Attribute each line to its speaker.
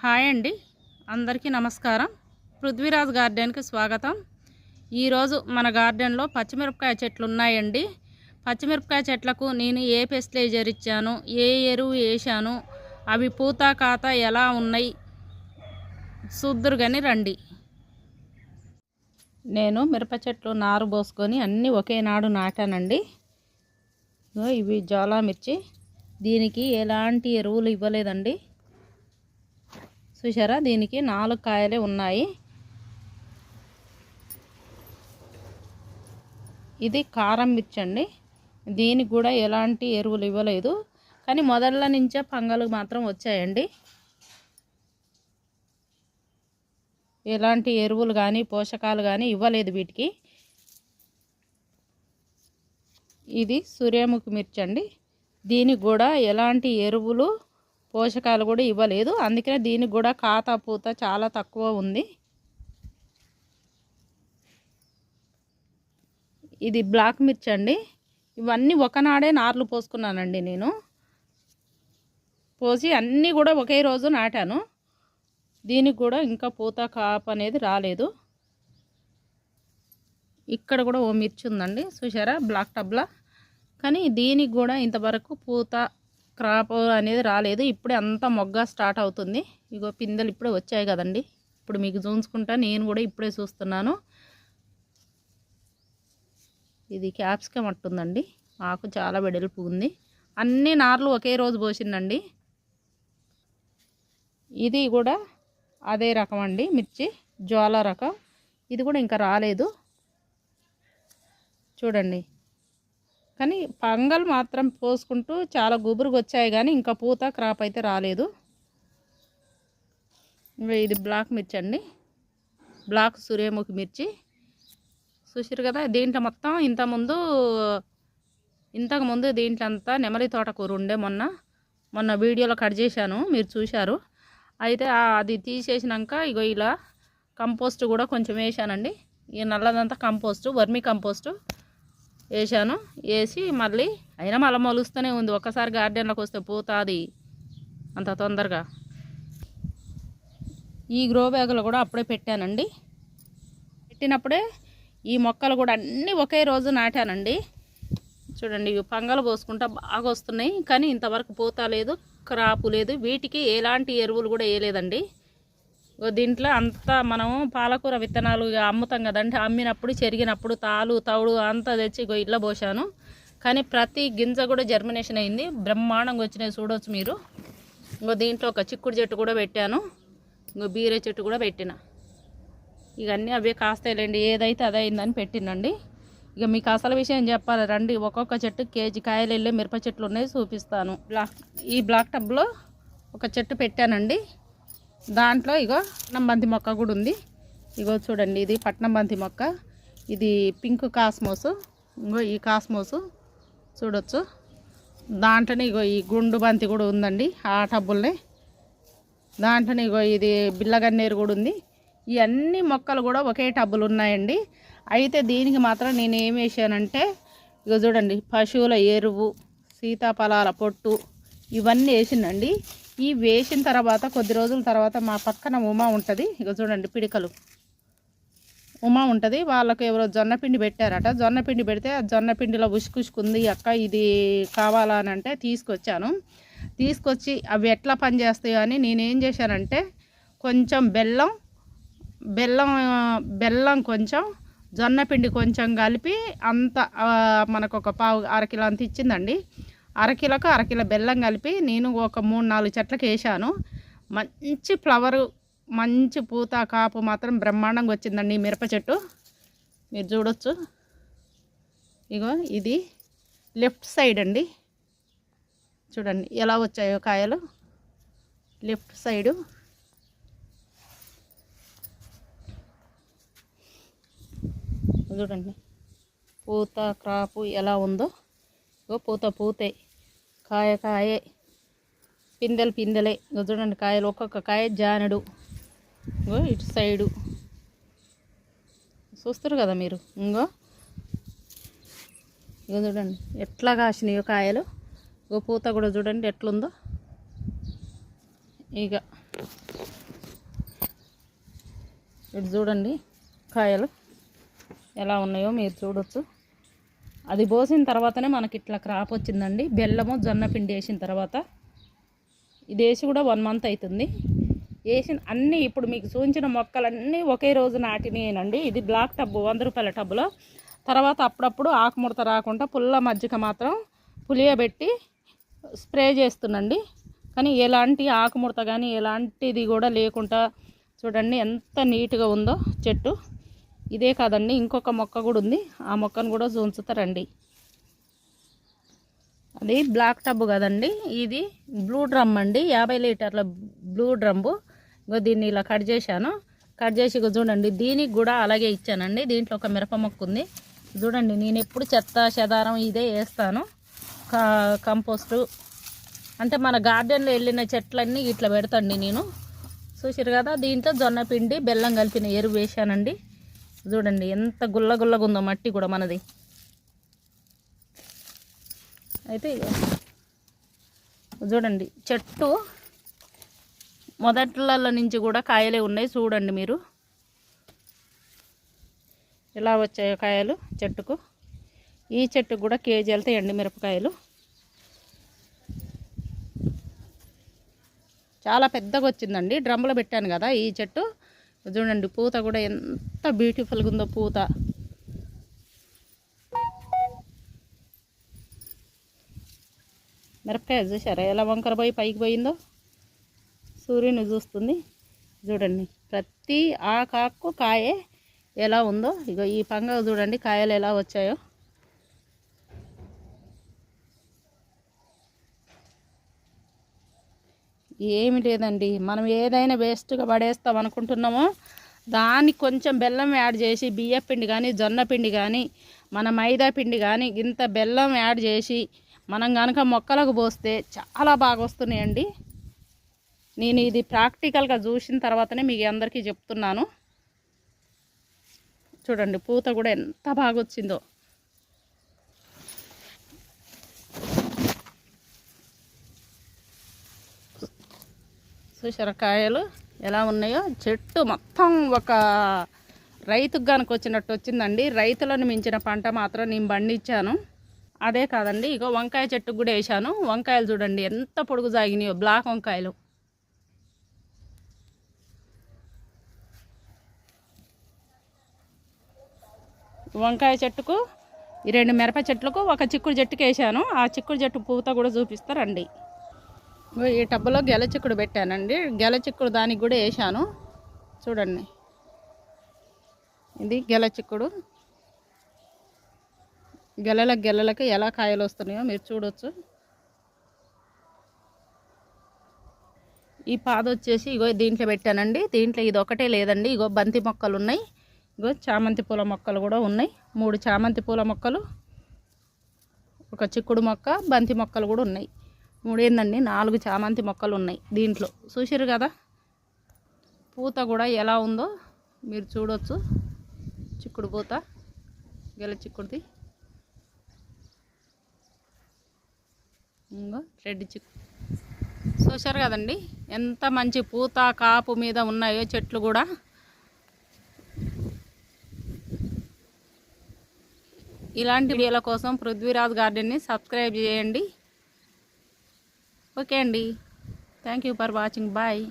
Speaker 1: Hi అండి. అందరికీ నమస్కారం. పృథ్వీరాజ్ గార్డెన్కి స్వాగతం. ఈరోజు మన గార్డెన్లో పచ్చిమిరపకాయ చెట్లు ఉన్నాయండి పచ్చిమిరపకాయ చెట్లకు నేను ఏ పెస్టిలైజర్ ఇచ్చాను ఏ ఎరువు వేసాను అవి పూత కాత ఎలా ఉన్నాయి? చూద్దురు కానీ రండి. నేను మిరప చెట్లు నారు పోసుకొని అన్నీ ఒకే నాడు నాటానండి. ఇవి జ్వాలా మిర్చి దీనికి ఎలాంటి ఎరువులు ఇవ్వలేదండి. చూసారా దీనికి నాలుగు కాయలే ఉన్నాయి. ఇది కారం మిర్చి అండి. దీనికి కూడా ఎలాంటి ఎరువులు ఇవ్వలేదు. కానీ మొదళ్ళ నుంచే పంగలు మాత్రం వచ్చాయండి. ఎలాంటి ఎరువులు కానీ పోషకాలు కానీ ఇవ్వలేదు వీటికి. ఇది సూర్యముఖి మిర్చి అండి. దీనికి కూడా ఎలాంటి ఎరువులు పోషకాలు కూడా ఇవ్వలేదు. అందుకనే దీనికి కూడా కాత పూత చాలా తక్కువ ఉంది. ఇది బ్లాక్ మిర్చి అండి. ఇవన్నీ ఒకనాడే నార్లు పోసుకున్నానండి నేను. పోసి అన్నీ కూడా ఒకే రోజు నాటాను. దీనికి కూడా ఇంకా పూత కాపు అనేది రాలేదు. ఇక్కడ కూడా ఓ మిర్చి ఉందండి. చూసారా బ్లాక్ టబ్లా. కానీ దీనికి కూడా ఇంతవరకు పూత క్రాప్ అనేది రాలేదు. ఇప్పుడే అంతా మొగ్గ స్టార్ట్ అవుతుంది. ఇగో పిందెలు ఇప్పుడే వచ్చాయి కదండి. ఇప్పుడు మీకు చూసుకుంటా నేను కూడా ఇప్పుడే చూస్తున్నాను. ఇది క్యాప్సికమ్ అట్టుందండి. ఆకు చాలా వెడల్పు ఉంది. అన్ని నార్లు ఒకే రోజు పోసిందండి. ఇది కూడా అదే రకం అండి. మిర్చి జ్వాల రకం. ఇది కూడా ఇంకా రాలేదు. చూడండి. కానీ పంగల్ మాత్రం పోసుకుంటూ చాలా గుబురుగా వచ్చాయి కానీ ఇంకా పూత క్రాప్ అయితే రాలేదు. ఇది బ్లాక్ మిర్చి అండి బ్లాక్ సూర్యముఖి మిర్చి. చూసారు కదా దీంట్లో మొత్తం ఇంతకుముందు ఇంతకుముందు దీంట్లో అంతా నెమలి తోటకూర ఉండే మొన్న. మొన్న వీడియోలో కట్ చేశాను మీరు చూశారు. అయితే అది తీసేసినాక ఇగో ఇలా కంపోస్ట్ కూడా కొంచెం వేసానండి ఈ నల్లదంతా కంపోస్టు వర్మీ కంపోస్టు. వేసాను వేసి మళ్ళీ అయినా మళ్ళీ మొలుస్తూనే ఉంది. ఒక్కసారి గార్డెన్లోకి వస్తే పోతుంది అంత తొందరగా. ఈ గ్రో బ్యాగులు కూడా అప్పుడే పెట్టానండి. పెట్టినప్పుడే ఈ మొక్కలు కూడా అన్నీ ఒకే రోజు నాటానండి. చూడండి ఇవి పంగలు పోసుకుంటా బాగా వస్తున్నాయి. కానీ ఇంతవరకు పోతా లేదు క్రాపు లేదు. వీటికి ఎలాంటి ఎరువులు కూడా వేయలేదండి. దీంట్లో అంతా మనం పాలకూర విత్తనాలు అమ్ముతాం కదంటే అమ్మినప్పుడు చెరిగినప్పుడు తాలు తవుడు అంతా తెచ్చి ఇగో ఇళ్ళ పోసాను కానీ ప్రతి గింజ కూడా జర్మినేషన్ అయింది. బ్రహ్మాండంగా వచ్చినాయి చూడవచ్చు మీరు. ఇంకో దీంట్లో ఒక చిక్కుడు చెట్టు కూడా పెట్టాను. ఇంకో బీరే చెట్టు కూడా పెట్టిన. ఇక అన్నీ అవే కాస్తాయిలేండి. ఏదైతే అదే అయిందని పెట్టినండి ఇక మీకు అసలు విషయం చెప్పాలి. రండి ఒక్కొక్క చెట్టు కేజీ కాయలు వెళ్ళే మిరప చెట్లు ఉన్నాయి చూపిస్తాను. బ్లాక్ ఈ బ్లాక్ టబ్లో ఒక చెట్టు పెట్టానండి. దాంట్లో ఇగో పట్నం బంతి మొక్క కూడా ఉంది. ఇగో చూడండి ఇది పట్నం బంతి మొక్క. ఇది పింక్ కాస్మోస్. ఇంకో ఈ కాస్మోస్ చూడొచ్చు. దాంట్లోనే ఇగో ఈ గుండు బంతి కూడా ఉందండి ఆ టబ్బుల్ని. దాంట్లోనే ఇగో ఇది బిల్లగన్నేరు కూడా ఉంది. ఈ అన్ని మొక్కలు కూడా ఒకే టబ్బులు ఉన్నాయండి. అయితే దీనికి మాత్రం నేను ఏం వేసానంటే ఇగో చూడండి పశువుల ఎరువు సీతాఫలాల పొట్టు ఇవన్నీ వేసిందండి ఈ వేసిన తర్వాత కొద్ది రోజుల తర్వాత మా పక్కన ఉమా ఉంటుంది. ఇక చూడండి పిడికలు. ఉమా ఉంటుంది. వాళ్ళకు ఎవరో జొన్నపిండి పెట్టారట. జొన్నపిండి పెడితే ఆ జొన్నపిండిలో ఉసుకుసుకుంది అక్క ఇది కావాలా అని అంటే తీసుకొచ్చాను. తీసుకొచ్చి అవి ఎట్లా పనిచేస్తాయో అని నేనేం చేశానంటే కొంచెం బెల్లం బెల్లం బెల్లం కొంచెం జొన్నపిండి కొంచెం కలిపి అంత మనకు ఒక పావు అరకిలో అంత ఇచ్చిందండి. అరకిలోకి అరకిలో బెల్లం కలిపి నేను ఒక మూడు నాలుగు చెట్లకు వేసాను. మంచి ఫ్లవరు మంచి పూత కాపు మాత్రం బ్రహ్మాండంగా వచ్చిందండి ఈ మిరప చెట్టు. మీరు చూడొచ్చు. ఇగో ఇది లెఫ్ట్ సైడ్ అండి. చూడండి ఎలా వచ్చాయో కాయలు. Left side. చూడండి. పూత క్రాపు ఎలా ఉందో. ఇగో పూత పూతే. కాయ కాయే. పిందెలు పిందెలే. ఇగో చూడండి కాయలు. ఒక్కొక్క కాయ జానడు. ఇంగో ఇటు సైడు. చూస్తారు కదా మీరు? ఇంగో ఇగో చూడండి. ఎట్లా కాసినాయో కాయలు. ఇంకో పూత కూడా చూడండి ఎట్లుందో. ఇక. ఇటు చూడండి కాయలు. ఎలా ఉన్నాయో మీరు చూడొచ్చు. అది పోసిన తర్వాతనే మనకి ఇట్లా క్రాప్ వచ్చిందండి. బెల్లము జొన్న పిండి వేసిన తర్వాత ఇది వేసి కూడా వన్ మంత్ అవుతుంది వేసిన అన్నీ ఇప్పుడు మీకు చూపించిన మొక్కలన్నీ ఒకే రోజు నాటినేనండి ఇది బ్లాక్ టబ్బు వంద రూపాయల టబ్బులో. తర్వాత అప్పుడప్పుడు ఆకుముడత రాకుండా పుల్ల మజ్జిగ మాత్రం పులియబెట్టి స్ప్రే చేస్తుండండి. కానీ ఎలాంటి ఆకుముడత కానీ ఎలాంటిది కూడా లేకుండా చూడండి ఎంత నీట్గా ఉందో చెట్టు. ఇదే కాదండి ఇంకొక మొక్క కూడా ఉంది. ఆ మొక్కను కూడా ఉంచుతారండి అది బ్లాక్ టబ్ కదండి ఇది బ్లూ డ్రమ్ అండి. యాభై లీటర్ల బ్లూ డ్రమ్ము. ఇగో దీన్ని ఇలా కట్ చేశాను. కట్ చేసి ఇగో చూడండి దీనికి కూడా అలాగే ఇచ్చానండి. దీంట్లో ఒక మిరప మొక్క ఉంది. చూడండి నేను ఎప్పుడు చెత్త చెదారం ఇదే వేస్తాను. కా- కంపోస్టు. అంటే మన గార్డెన్లో వెళ్ళిన చెట్లన్నీ ఇట్లా పెడతాండి నేను. చూసారు కదా దీంట్లో జొన్న పిండి బెల్లం కలిపిన ఎరువు వేసానండి చూడండి ఎంత గుల్ల గుల్లగా ఉందో మట్టి కూడా మనది. అయితే చూడండి చెట్టు మొదట్లలో నుంచి కూడా కాయలే ఉన్నాయి చూడండి మీరు. ఇలా వచ్చాయో కాయలు చెట్టుకు. ఈ చెట్టుకు కూడా కేజీ వెళ్తాయండి మిరపకాయలు చాలా పెద్దగా వచ్చిందండి డ్రమ్లో పెట్టాను కదా ఈ చెట్టు. చూడండి పూత కూడా ఎంత బ్యూటిఫుల్గా ఉందో పూత. మిరపకాయ చూసారా ఎలా వంకర పోయి పైకి పోయిందో? సూర్యుని చూస్తుంది. చూడండి ప్రతి ఆ కాకు కాయే ఎలా ఉందో. ఇగో ఈ పంగ చూడండి కాయలు ఎలా వచ్చాయో. ఏమి లేదండి. మనం ఏదైనా వేస్ట్గా పడేస్తాం అనుకుంటున్నామో దానికి కొంచెం బెల్లం యాడ్ చేసి బియ్య పిండి కానీ జొన్న పిండి కానీ మన మైదా పిండి కానీ ఇంత బెల్లం యాడ్ చేసి మనం కనుక మొక్కలకు పోస్తే చాలా బాగా వస్తున్నాయండి. నేను ఇది ప్రాక్టికల్గా చూసిన తర్వాతనే మీకు అందరికీ చెప్తున్నాను. చూడండి పూత కూడా ఎంత బాగా వచ్చిందో. చూసారా కాయలు ఎలా ఉన్నాయో? చెట్టు మొత్తం ఒక రైతుకు కనుక వచ్చినట్టు వచ్చిందండి. రైతులను మించిన పంట మాత్రం నేను పండించాను. అదే కాదండి ఇగో వంకాయ చెట్టుకు కూడా వేసాను వంకాయలు చూడండి ఎంత పొడుగు సాగినాయో బ్లాక్ వంకాయలు. వంకాయ చెట్టుకు ఈ రెండు మిరప చెట్లకు ఒక చిక్కుడు చెట్టుకి వేసాను ఆ చిక్కుడు చెట్టు పూత కూడా చూపిస్తారండి ఈ టబ్బులో గెల చిక్కుడు పెట్టానండి. గెల చిక్కుడు దానికి కూడా వేసాను చూడండి. ఇది గెల చిక్కుడు గెలల గెలలకు ఎలా కాయలు వస్తున్నాయో మీరు చూడొచ్చు. ఈ పాద వచ్చేసి ఇగో దీంట్లో పెట్టానండి. దీంట్లో ఇది ఒకటే లేదండి. ఇగో బంతి మొక్కలు ఉన్నాయి. ఇగో చామంతి పూల మొక్కలు కూడా ఉన్నాయి. మూడు చామంతి పూల మొక్కలు ఒక చిక్కుడు మొక్క బంతి మొక్కలు కూడా ఉన్నాయి. మూడేందండి? నాలుగు చామంతి మొక్కలు ఉన్నాయి దీంట్లో. చూసారు కదా? పూత కూడా ఎలా ఉందో మీరు చూడొచ్చు. చిక్కుడు పూత గెల చిక్కుడుది. ఇంకో రెడ్ చిక్కు. చూశారు కదండి? ఎంత మంచి పూత కాపు మీద ఉన్నాయో చెట్లు కూడా. ఇలాంటి వీడియోల కోసం పృథ్వీరాజ్ గార్డెన్ని సబ్స్క్రైబ్ చేయండి. ఓకే అండి thank you for watching bye